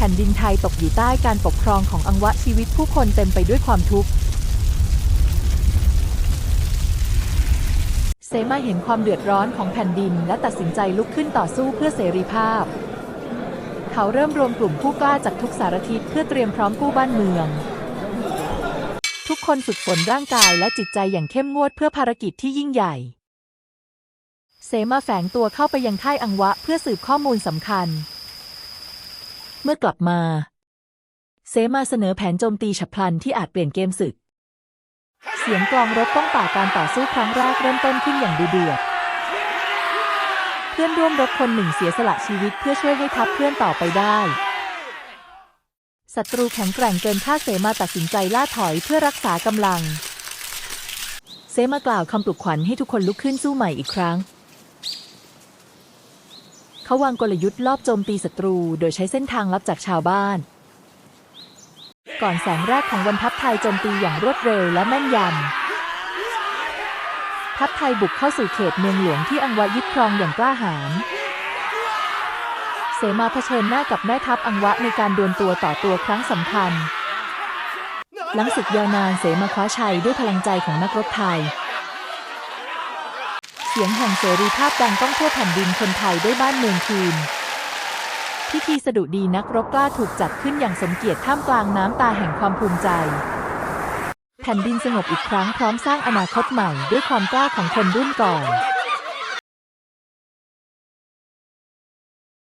ผ่นดินไทยตกอยู่ใต้การปกครองของอังวะชีวิตผู้คนเต็มไปด้วยความทุกข์เสมาเห็นความเดือดร้อนของแผ่นดิน และตัดสินใจลุกขึ้นต่อสู้เพื่อเสรีภาพ เขาเริ่มรวมกลุ่มผู้กล้าจากทุกสารทิศเพื่อเตรียมพร้อมกู้บ้านเมือง ทุกคนฝึกฝนร่างกายและจิตใจอย่างเข้มงวดเพื่อภารกิจที่ยิ่งใหญ่เสมาแฝงตัวเข้าไปยังค่ายอังวะเพื่อสืบข้อมูลสำคัญ เมื่อกลับมา เสมาเสนอแผนโจมตีฉับพลันที่อาจเปลี่ยนเกมศึก เสียงกลองรบต้องป่าการต่อสู้ครั้งแรกเริ่มต้นขึ้นอย่างดุเดือด เพื่อนร่วมรบคนหนึ่งเสียสละชีวิตเพื่อช่วยให้ทัพเคลื่อนต่อไปได้ ศัตรูแข็งแกร่งเกินคาดเสมาตัดสินใจล่าถอยเพื่อรักษากำลัง เสมากล่าวคำปลุกขวัญให้ทุกคนลุกขึ้นสู้ใหม่อีกครั้ง เขาวางกลยุทธ์ลอบโจมตีศัตรู โดยใช้เส้นทางลับจากชาวบ้าน ก่อนแสงแรกของวันทัพไทยโจมตีอย่างรวดเร็วและแม่นยำ ทัพไทยบุกเข้าสู่เขตเมืองหลวงที่อังวะยึดครองอย่างกล้าหาญ เสมาเผชิญหน้ากับแม่ทัพอังวะในการดวลตัวต่อตัวครั้งสำคัญ หลังศึกยาวนานเสมาคว้าชัยด้วยพลังใจของนักรบไทย เสียงแห่งเสรีภาพดังก้องทั่วแผ่นดินคนไทยได้บ้านเมืองคืน พิธีสดุดีนักรบกล้าถูกจัดขึ้นอย่างสมเกียรติท่ามกลางน้ำตาแห่งความภูมิใจ แผ่นดินสงบอีกครั้งพร้อมสร้างอนาคตใหม่ด้วยความกล้าของคนรุ่นก่อน